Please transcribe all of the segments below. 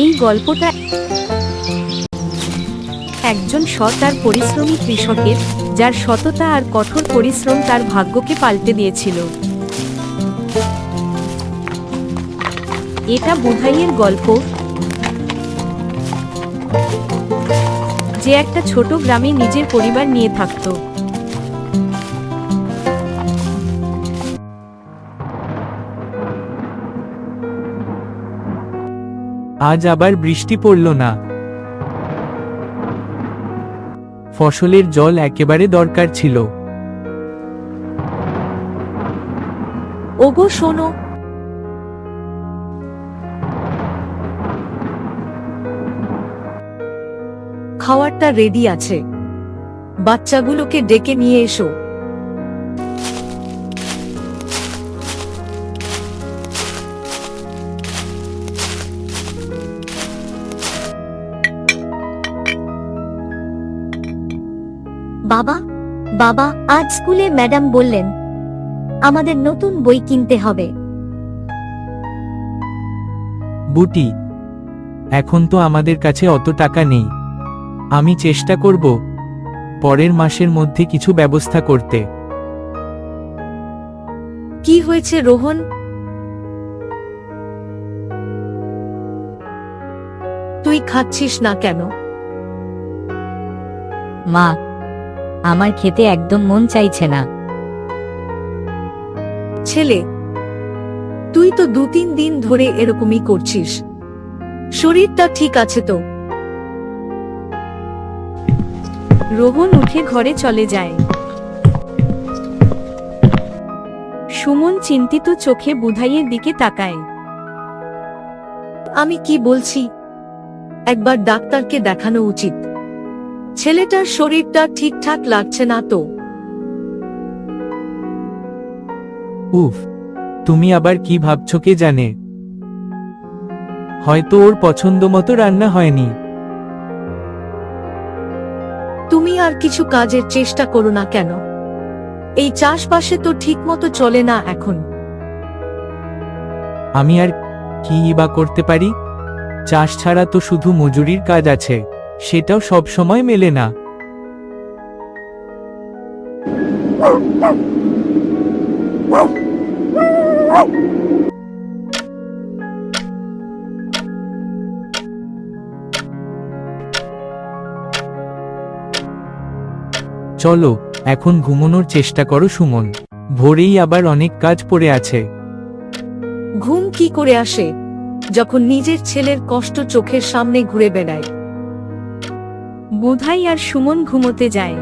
এই গল্পটা একজন সৎ আর পরিশ্রমী কৃষকের, যার সততা আর কঠোর পরিশ্রম তার ভাগ্যকে পাল্টে দিয়েছিল। এটা বুধাইয়ের গল্প। যে একটা ছোট গ্রামে নিজের পরিবার নিয়ে থাকতো। আজ আবার বৃষ্টি পড়ল না। ফসলের জল একেবারে দরকার ছিল। ওগো, শোনো। খাওয়ারটা রেডি আছে। বাচ্চাগুলোকে ডেকে নিয়ে এসো। বাবা বাবা আজ স্কুলে ম্যাডাম বললেন আমাদের নতুন বই কিনতে হবে। বুটি এখন তো আমাদের কাছে অত টাকা নেই। আমি চেষ্টা করব পরের মাসের মধ্যে কিছু ব্যবস্থা করতে। কি হয়েছে রোহন? তুই খাচ্ছিস না কেন? মা আমার খেতে একদম মন চাইছে না। ছেলে, তুই তো দু তিন দিন ধরে এরকমই করছিস। শরীরটা ঠিক আছে তো? রোহন উঠে ঘরে চলে যায়। সুমন চিন্তিত চোখে বুধাইয়ের দিকে তাকায়। আমি কি বলছি? একবার ডাক্তারকে দেখানো উচিত। ছেলেটার শরীরটা ঠিকঠাক লাগছে না তো। উফ তুমি আবার কি ভাবছ কে জানে? হয়তো ওর পছন্দ মতো রান্না হয়নি। তুমি আর কিছু কাজের চেষ্টা করো না কেন? এই চাষবাসে তো ঠিকমতো চলে না এখন। আমি আর কি বা করতে পারি? চাষ ছাড়া তো শুধু মজুরির কাজ আছে। সেটাও সব সময় মেলে না। চলো, এখন ঘুমানোর চেষ্টা করো সুমন। ভোরেই আবার অনেক কাজ পড়ে আছে। ঘুম কি করে আসে? যখন নিজের ছেলের কষ্ট চোখের সামনে ঘুরে বেড়ায়। বুধাই আর সুমন ঘুমোতে যায়।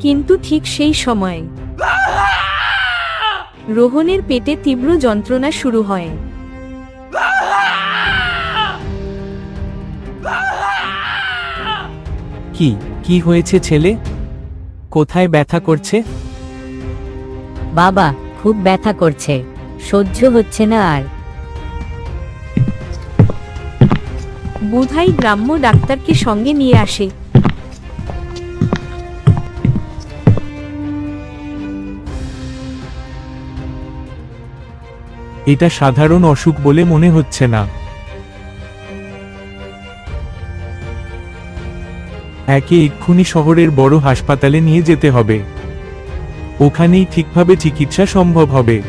কিন্তু ঠিক সেই সময় রোহনের পেটে তীব্র যন্ত্রণা শুরু হয়। কি কি হয়েছে ছেলে? কোথায় ব্যথা করছে? বাবা খুব ব্যথা করছে। সহ্য হচ্ছে না আর। বুধাই গ্রাম্য ডাক্তারকে সঙ্গে নিয়ে আসে। এটা সাধারণ অসুখ বলে মনে হচ্ছে না। একে এক্ষুনি শহরের বড় হাসপাতালে নিয়ে যেতে হবে। ওখানেই ঠিকভাবে চিকিৎসা সম্ভব হবে।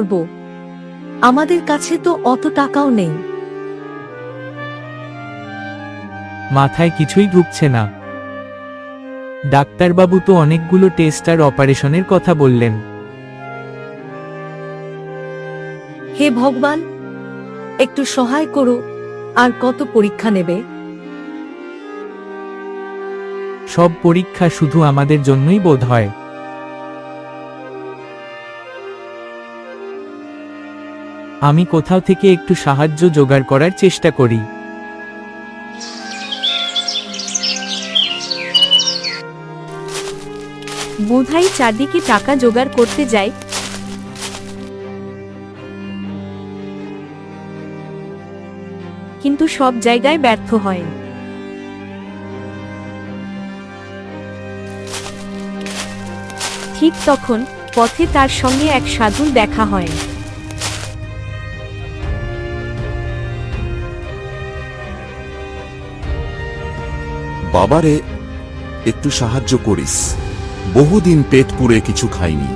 করব। আমাদের কাছে তো অত টাকাও নেই। মাথায় কিছুই ঢুকছে না। ডাক্তারবাবু তো অনেকগুলো টেস্ট আর অপারেশনের কথা বললেন। হে ভগবান একটু সহায় করো আর কত পরীক্ষা নেবে? সব পরীক্ষা শুধু আমাদের জন্যই বোধ হয়। আমি কোথাও থেকে একটু সাহায্য জোগাড় করার চেষ্টা করি। বোধাই চারদিকে টাকা জোগাড় করতে যায়। কিন্তু সব জায়গায় ব্যর্থ হয়। ঠিক তখন পথে তার সঙ্গে এক সাধুর দেখা হয়। বাবারে একটু সাহায্য করিস। বহুদিন পেট পুড়ে কিছু খাইনি।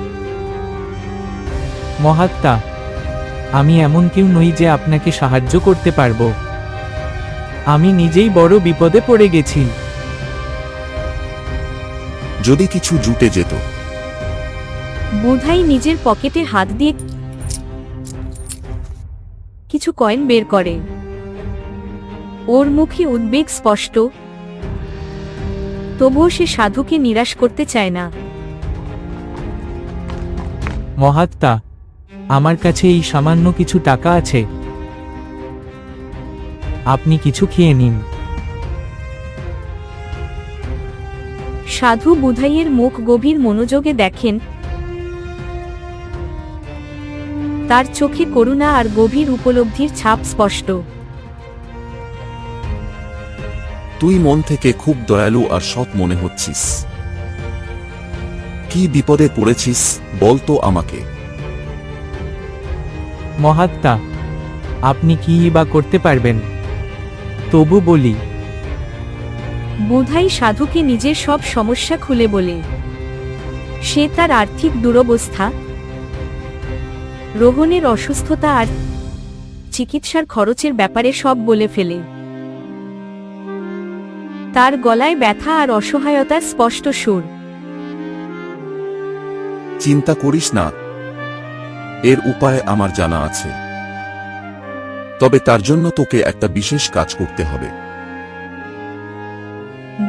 মহাত্মা আমি এমন কেউ নই যে আপনাকে সাহায্য করতে পারব। আমি নিজেই বড় বিপদে পড়ে গেছি। যদি কিছু জুটে যেত। বুধাই নিজের পকেটে হাত দিয়ে কিছু কয়েন বের করে। ওর মুখে উদ্বেগ স্পষ্ট। তবুও সে সাধুকে নিরাশ করতে চায় না। মহাত্মা আমার কাছে এই সামান্য কিছু টাকা আছে। আপনি কিছু খেয়ে নিন। সাধু বুধাইয়ের মুখ গভীর মনোযোগে দেখেন। তার চোখে করুণা আর গভীর উপলব্ধির ছাপ স্পষ্ট। তুই মন থেকে খুব দয়ালু আর সৎ মনে হচ্ছিস। কি বিপদে পড়েছিস বলতো আমাকে। মহাত্মা আপনি কি বা করতে পারবেন? তবু বলি। বুধাই সাধুকে নিজের সব সমস্যা খুলে বলে। সে তার আর্থিক দুরবস্থা রোহনের অসুস্থতা আর চিকিৎসার খরচের ব্যাপারে সব বলে ফেলে। তার গলায় ব্যথা আর অসহায়তার স্পষ্ট সুর। চিন্তা করিস না। এর উপায় আমার জানা আছে। তবে তার জন্য তোকে একটা বিশেষ কাজ করতে হবে।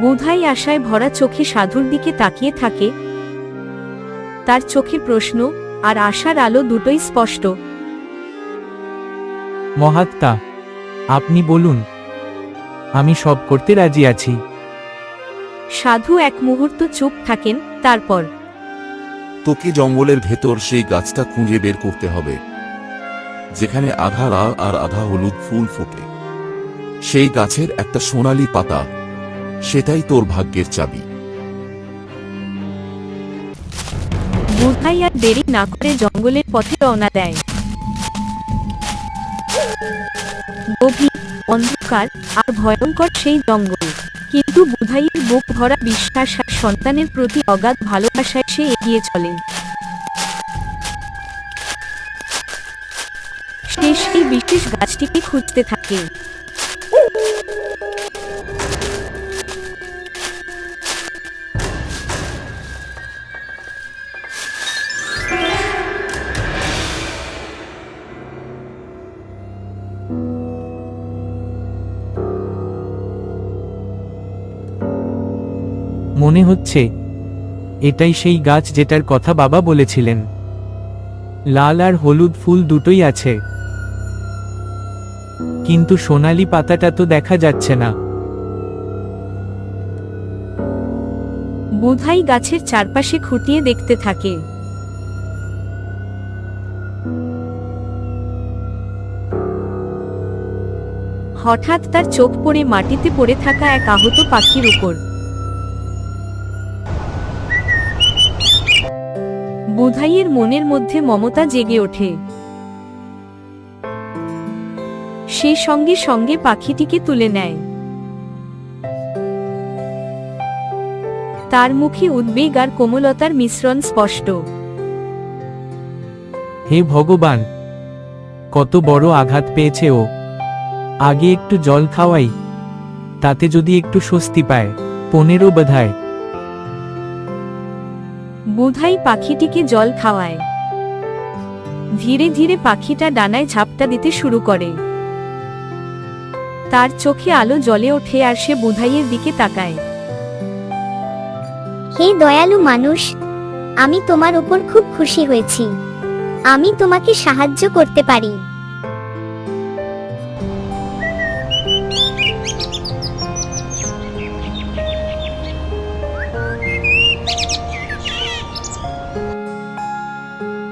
বুধাই আশায় ভরা চোখে সাধুর দিকে তাকিয়ে থাকে। তার চোখে প্রশ্ন আর আশার আলো দুটোই স্পষ্ট। মহাত্মা আপনি বলুন আমি সব করতে রাজি আছি। সাধু এক মুহূর্ত চুপ থাকেন তারপর তোকে জঙ্গলের ভেতর সেই গাছটা খুঁজে বের করতে হবে যেখানে আধা লাল আর আধা হলুদ ফুল ফোটে। সেই গাছের একটা সোনালি পাতা সেটাই তোর ভাগ্যের চাবি। বুধাই আর দেরি না করে জঙ্গলের পথে রওনা দেয়। গভীর অন্ধকার আর ভয়ঙ্কর সেই জঙ্গল। কিন্তু বুধাইয়ের বুক ভরা বিশ্বাস আর সন্তানের প্রতি অগাধ ভালোবাসায় সে এগিয়ে চলে। সে সেই বিশেষ গাছটিকে খুঁজতে থাকে। মনে হচ্ছে। এটাই সেই গাছ যেটার কথা বাবা বলেছিলেন। লাল আর হলুদ ফুল দুটোই আছে। কিন্তু সোনালি পাতাটা তো দেখা যাচ্ছে না। বুধাই গাছের চারপাশে খুঁটিয়ে দেখতে থাকে। হঠাৎ তার চোখ পড়ে মাটিতে পড়ে থাকা এক আহত পাখির উপর। বুধাইয়ের মনের মধ্যে মমতা জেগে ওঠে। সে সঙ্গে সঙ্গে পাখিটিকে তুলে নেয়। তার মুখে উদ্বেগ আর কোমলতার মিশ্রণ স্পষ্ট। হে ভগবান, কত বড় আঘাত পেয়েছে ও। আগে একটু জল খাওয়াই, তাতে যদি একটু স্বস্তি পায়, পনেরো বোধায়। বুধাই পাখিটিকে জল খাওয়ায়। ধীরে ধীরে পাখিটা ডানায় ঝাপটা দিতে শুরু করে। তার চোখে আলো জ্বলে ওঠে আর সে বুধাইয়ের দিকে তাকায়। হে দয়ালু মানুষ, আমি তোমার উপর খুব খুশি হয়েছি। আমি তোমাকে সাহায্য করতে পারি।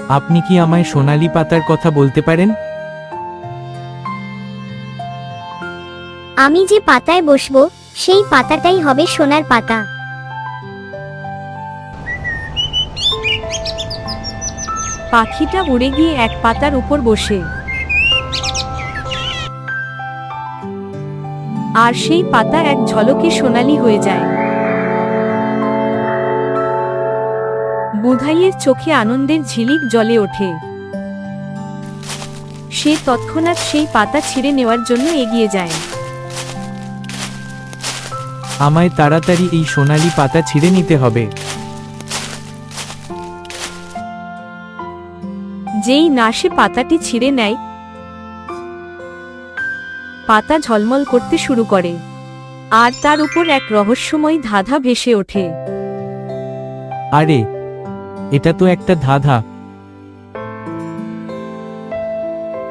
আপনি কি আমায় সোনালী পাতার কথা বলতে পারেন? আমি যে পাতায় বসবো সেই পাতাটাই হবে সোনার পাতা। পাখিটা উড়ে গিয়ে এক পাতার উপর বসে। আর সেই পাতা এক ঝলকে সোনালি হয়ে যায়। বুধাইয়ের চোখে আনন্দের ঝিলিক জ্বলে ওঠে। সে তৎক্ষণাৎ সেই পাতা ছিঁড়ে নেওয়ার জন্য এগিয়ে যায়। আমায় তাড়াতাড়ি এই সোনালী পাতা ছিঁড়ে নিতে হবে। যেই না সে পাতাটি ছিঁড়ে নেয় পাতা ঝলমল করতে শুরু করে আর তার উপর এক রহস্যময় ধাঁধা ভেসে ওঠে। আরে এটা তো একটা ধাঁধা।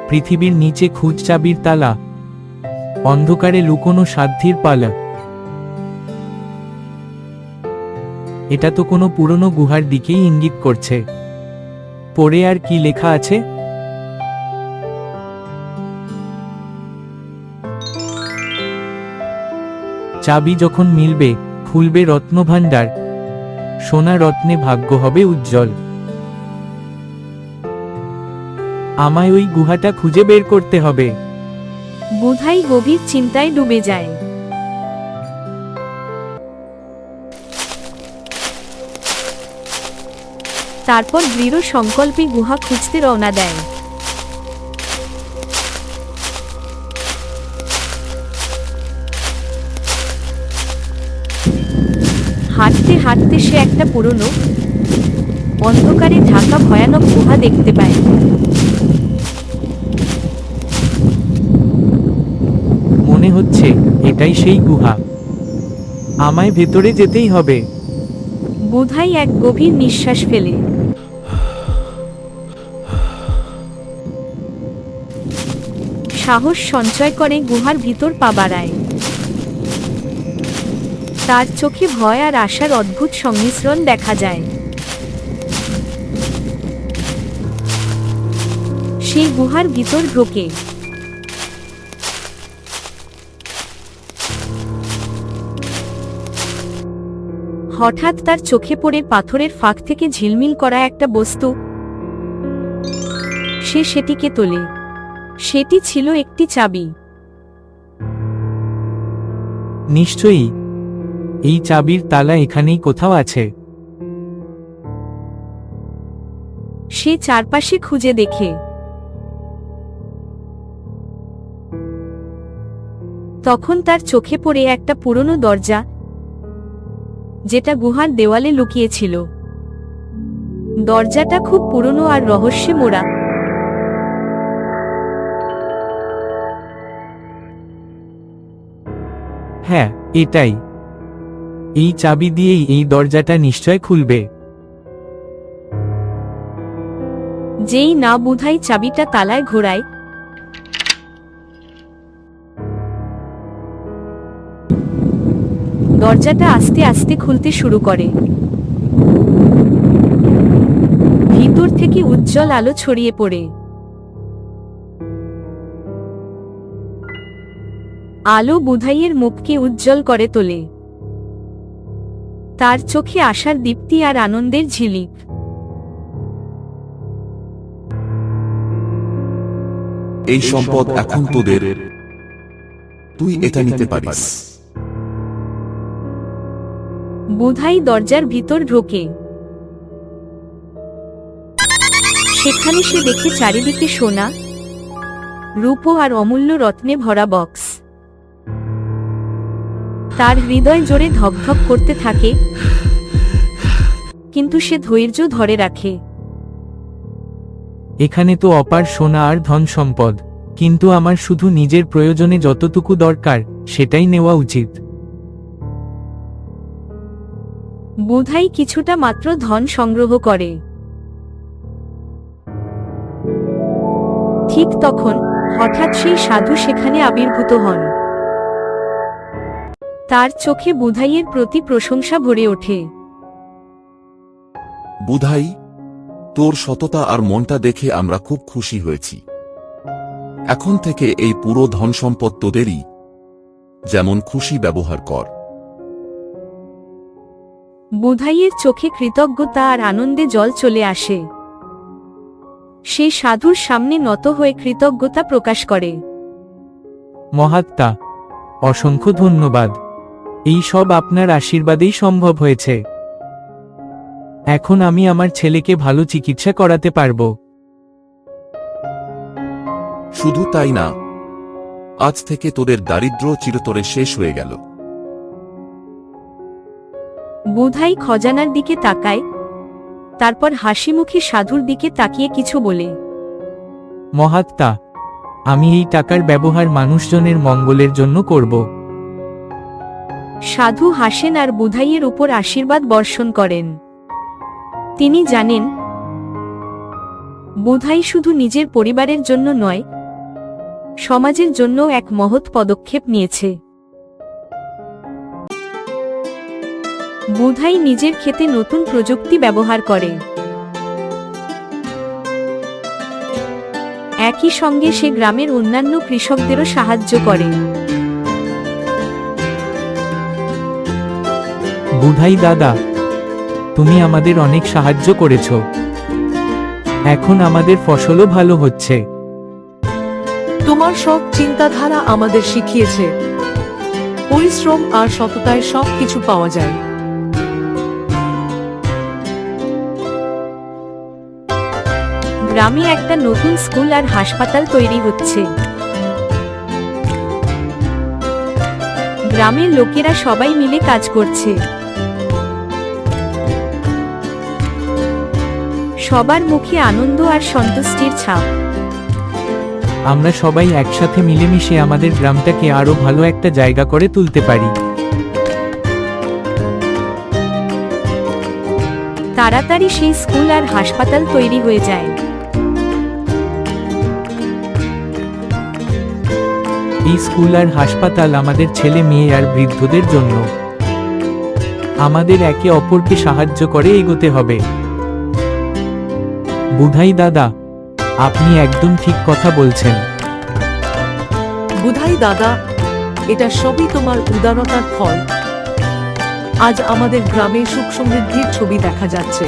পৃথিবীর নিচে খুঁজ চাবির তালা। অন্ধকারে লুকোনো সাধ্যের পালা। এটা তো কোনো পুরনো গুহার দিকেই ইঙ্গিত করছে। পড়ে আর কি লেখা আছে? চাবি যখন মিলবে, খুলবে রত্নভাণ্ডার। সোনা রত্নে ভাগ্য হবে উজ্জ্বল। আমায় ওই গুহাটা খুঁজে বের করতে হবে। বোধাই গভীর চিন্তায় ডুবে যায়। তারপর দৃঢ় সংকল্পে গুহা খুঁজতে রওনা দেয়। হাঁটতে হাঁটতে সে একটা পুরনো অন্ধকারে ঢাকা ভয়ানক গুহা দেখতে পায়। মনে হচ্ছে এটাই সেই গুহা। আমায় ভেতরে যেতেই হবে। বুধাই এক গভীর নিঃশ্বাস ফেলে। সাহস সঞ্চয় করে গুহার ভিতর পা বাড়ায়। তার চোখে ভয় আর আশার অদ্ভুত সংমিশ্রণ দেখা যায়। সেই গুহার ভিতর ঢোকে। হঠাৎ তার চোখে পড়ে পাথরের ফাঁক থেকে ঝিলমিল করা একটা বস্তু। সে সেটিকে তোলে। সেটি ছিল একটি চাবি। নিশ্চয়ই এই চাবির তালা এখানেই কোথাও আছে। সে চারপাশে খুঁজে দেখে। তখন তার চোখে পড়ে একটা পুরনো দরজা যেটা গুহার দেওয়ালে লুকিয়েছিল। দরজাটা খুব পুরনো আর রহস্যে মোড়া হ্যাঁ এটাই। এই চাবি দিয়েই এই দরজাটা নিশ্চয় খুলবে। যেই না বুধাই চাবিটা তালায় ঘোরায়। দরজাটা আস্তে আস্তে খুলতে শুরু করে। ভিতর থেকে উজ্জ্বল আলো ছড়িয়ে পড়ে। আলো বুধাইয়ের মুখকে উজ্জ্বল করে তোলে। তার চোখে আশার দীপ্তি আর আনন্দের ঝিলিক। এই সম্পদ এখন তোদের। তুই এটা নিতে পারিস। বুধাই দরজার ভিতর ঢোকে। সেখানে সে দেখে চারিদিকে সোনা রূপো আর অমূল্য রত্নে ভরা বক্স তার হৃদয় জোরে ধকধক করতে থাকে। কিন্তু সে ধৈর্য ধরে রাখে। এখানে তো অপার সোনা আর ধন সম্পদ কিন্তু আমার শুধু নিজের প্রয়োজনে যতটুকু দরকার সেটাই নেওয়া উচিত। বোধাই কিছুটা মাত্র ধন সংগ্রহ করে। ঠিক তখন হঠাৎ সেই সাধু সেখানে আবির্ভূত হন। তার চোখে বুধাইয়ের প্রতি প্রশংসা ভরে ওঠে। বুধাই তোর সততা আর মনটা দেখে আমরা খুব খুশি হয়েছি। এখন থেকে এই পুরো ধন সম্পদ তোদেরই যেমন খুশি ব্যবহার কর। বুধাইয়ের চোখে কৃতজ্ঞতা আর আনন্দে জল চলে আসে। সে সাধুর সামনে নত হয়ে কৃতজ্ঞতা প্রকাশ করে। মহাত্মা অসংখ্য ধন্যবাদ। এই সব আপনার আশীর্বাদেই সম্ভব হয়েছে। এখন আমি আমার ছেলেকে ভালো চিকিৎসা করাতে পারব। শুধু তাই না আজ থেকে তোদের দারিদ্র চিরতরে শেষ হয়ে গেল। বোধাই খজানার দিকে তাকায় তারপর হাসিমুখী সাধুর দিকে তাকিয়ে কিছু বলে। মহাত্মা আমি এই টাকার ব্যবহার মানুষজনের মঙ্গলের জন্য করব। সাধু হাসেন আর বুধাইয়ের উপর আশীর্বাদ বর্ষণ করেন। তিনি জানেন, বুধাই শুধু নিজের পরিবারের জন্য নয়, সমাজের জন্য এক মহৎ পদক্ষেপ নিয়েছে। বুধাই নিজের ক্ষেতে নতুন প্রযুক্তি ব্যবহার করে। একই সঙ্গে সে গ্রামের অন্যান্য কৃষকদেরও সাহায্য করে। বুধাই দাদা তুমি আমাদের অনেক সাহায্য করেছ। এখন আমাদের ফসলও ভালো হচ্ছে। তোমার সব চিন্তাধারা আমাদের শিখিয়েছে। পরিশ্রম আর সততায় সব কিছু পাওয়া যায়। গ্রামে একটা নতুন স্কুল আর হাসপাতাল তৈরি হচ্ছে। গ্রামের লোকেরা সবাই মিলে কাজ করছে। সবার মুখে আনন্দ আর সন্তুষ্টির ছাপ। আমরা সবাই একসাথে মিলেমিশে আমাদের গ্রামটাকে আরও ভালো একটা জায়গা করে তুলতে পারি। তাড়াতাড়ি সেই স্কুল আর হাসপাতাল তৈরি হয়ে যায়। এই স্কুল আর হাসপাতাল আমাদের ছেলে মেয়ে আর বৃদ্ধদের জন্য। আমাদের একে অপরকে সাহায্য করে এগোতে হবে। বুধাই দাদা আপনি একদম ঠিক কথা বলছেন। বুধাই দাদা এটা সবই তোমার উদারতার ফল। আজ আমাদের গ্রামে সুখ সমৃদ্ধির ছবি দেখা যাচ্ছে।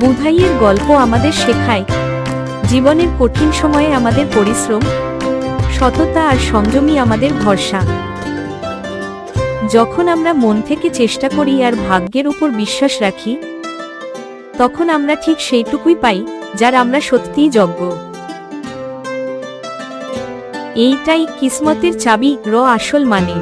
বুধাইয়ের গল্প আমাদের শেখায়। জীবনের কঠিন সময়ে আমাদের পরিশ্রম সততা আর সংযমই আমাদের ভরসা। যখন আমরা মন থেকে চেষ্টা করি আর ভাগ্যের উপর বিশ্বাস রাখি তখন আমরা ঠিক সেইটুকুই পাই, যার আমরা সত্যিই যজ্ঞ এইটাই কিসমতের চাবি, র আসল মানে।